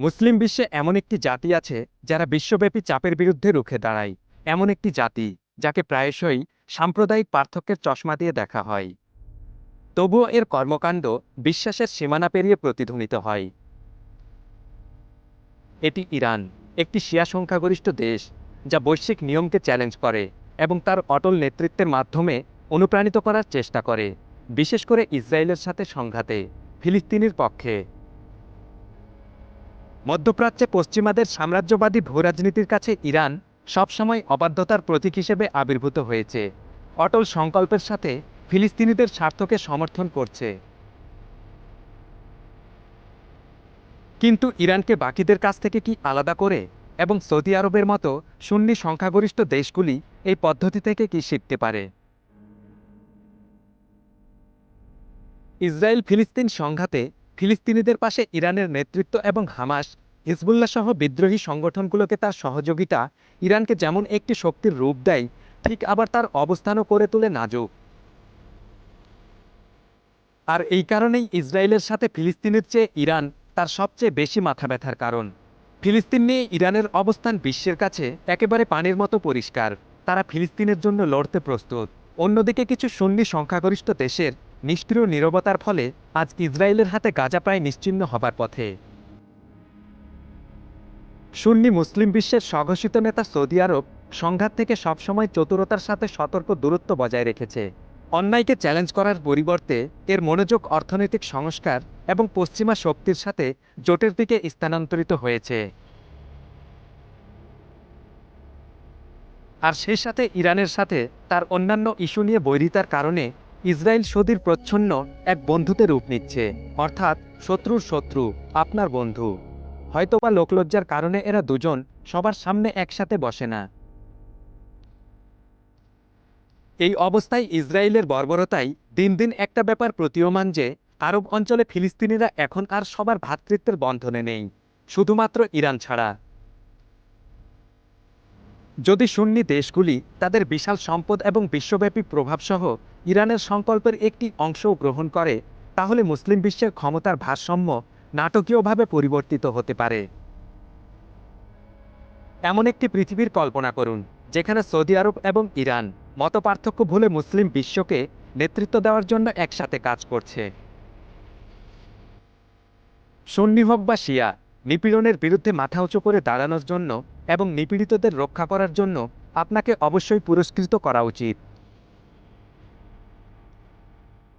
মুসলিম বিশ্বে এমন একটি জাতি আছে যারা বিশ্বব্যাপী চাপের বিরুদ্ধে রুখে দাঁড়ায়। এমন একটি জাতি, যাকে প্রায়শই সাম্প্রদায়িক পার্থক্যের চশমা দিয়ে দেখা হয়। তবুও এর কর্মকাণ্ড বিশ্বাসের সীমানা পেরিয়ে প্রতিধ্বনিত হয়। এটি ইরান, একটি শিয়া সংখ্যাগরিষ্ঠ দেশ, যা বৈশ্বিক নিয়মকে চ্যালেঞ্জ করে এবং তার অটল নেতৃত্বের মাধ্যমে অনুপ্রাণিত করার চেষ্টা করে, বিশেষ করে ইসরায়েলের সাথে সংঘাতে, ফিলিস্তিনির পক্ষে। মধ্যপ্রাচ্যে পশ্চিমাদের সাম্রাজ্যবাদী ভূরাজনীতির কাছে ইরান সবসময় অবাধ্যতার প্রতীক হিসেবে আবির্ভূত হয়েছে। অটল সংকল্পের সাথে ফিলিস্তিনিদের স্বার্থকে সমর্থন করছে। কিন্তু ইরানকে বাকিদের কাছ থেকে কি আলাদা করে এবং সৌদি আরবের মতো সুন্নি সংখ্যাগরিষ্ঠ দেশগুলি এই পদ্ধতি থেকে কি শিখতে পারে? ইসরায়েল ফিলিস্তিন সংঘাতে ফিলিস্তিনিদের পাশে ইরানের নেতৃত্ব এবং হামাস হিজবুল্লাহ সহ বিদ্রোহী সংগঠনগুলোকে তার সহযোগিতা ইরানকে যেমন একটি শক্তির রূপ দেয়, ঠিক আবার তার অবস্থানও করে তোলে নাজুক। আর এই কারণেই ইসরায়েলের সাথে ফিলিস্তিনের চেয়ে ইরান তার সবচেয়ে বেশি মাথা ব্যথার কারণ। ফিলিস্তিন নিয়ে ইরানের অবস্থান বিশ্বের কাছে একেবারে পানির মতো পরিষ্কার। তারা ফিলিস্তিনের জন্য লড়তে প্রস্তুত। অন্যদিকে কিছু সুন্নি সংখ্যাগরিষ্ঠ দেশের নিষ্ক্রিয় নীরবতার ফলে আজ ইসরায়েলের হাতে গাজা প্রায় নিশ্চিহ্ন হবার পথে। সুন্নি মুসলিম বিশ্বের স্বঘোষিত নেতা সৌদি আরব সংঘাত থেকে সবসময় চতুরতার সাথে সতর্ক দূরত্ব বজায় রেখেছে। অন্যায়কে চ্যালেঞ্জ করার পরিবর্তে এর মনোযোগ অর্থনৈতিক সংস্কার এবং পশ্চিমা শক্তির সাথে জোটের দিকে স্থানান্তরিত হয়েছে। আর সেই সাথে ইরানের সাথে তার অন্যান্য ইস্যু নিয়ে বৈরিতার কারণে ইসরায়েল সৌদির প্রচ্ছন্ন এক বন্ধুতে রূপ নিচ্ছে। অর্থাৎ শত্রুর শত্রু, আপনার বন্ধু। হয়তোবা লোকলজ্জার কারণে এরা দুজন সবার সামনে একসাথে বসে না। এই অবস্থায় ইসরায়েলের বর্বরতাই দিন দিন একটা ব্যাপার প্রতীয়মান যে, আরব অঞ্চলে ফিলিস্তিনিরা এখন আর সবার ভ্রাতৃত্বের বন্ধনে নেই। শুধুমাত্র ইরান ছাড়া। যদি সুন্নি দেশগুলি তাদের বিশাল সম্পদ এবং বিশ্বব্যাপী প্রভাবসহ ইরানের সংকল্পের একটি অংশও গ্রহণ করে, তাহলে মুসলিম বিশ্বের ক্ষমতার ভারসাম্য নাটকীয়ভাবে পরিবর্তিত হতে পারে। এমন একটি পৃথিবীর কল্পনা করুন, যেখানে সৌদি আরব এবং ইরান মতপার্থক্য ভুলে মুসলিম বিশ্বকে নেতৃত্ব দেওয়ার জন্য একসাথে কাজ করছে। সুন্নি হোক বা শিয়া নিপীড়নের বিরুদ্ধে মাথা উঁচু করে দাঁড়ানোর জন্য এবং নিপীড়িতদের রক্ষা করার জন্য আপনাকে অবশ্যই পুরস্কৃত করা উচিত।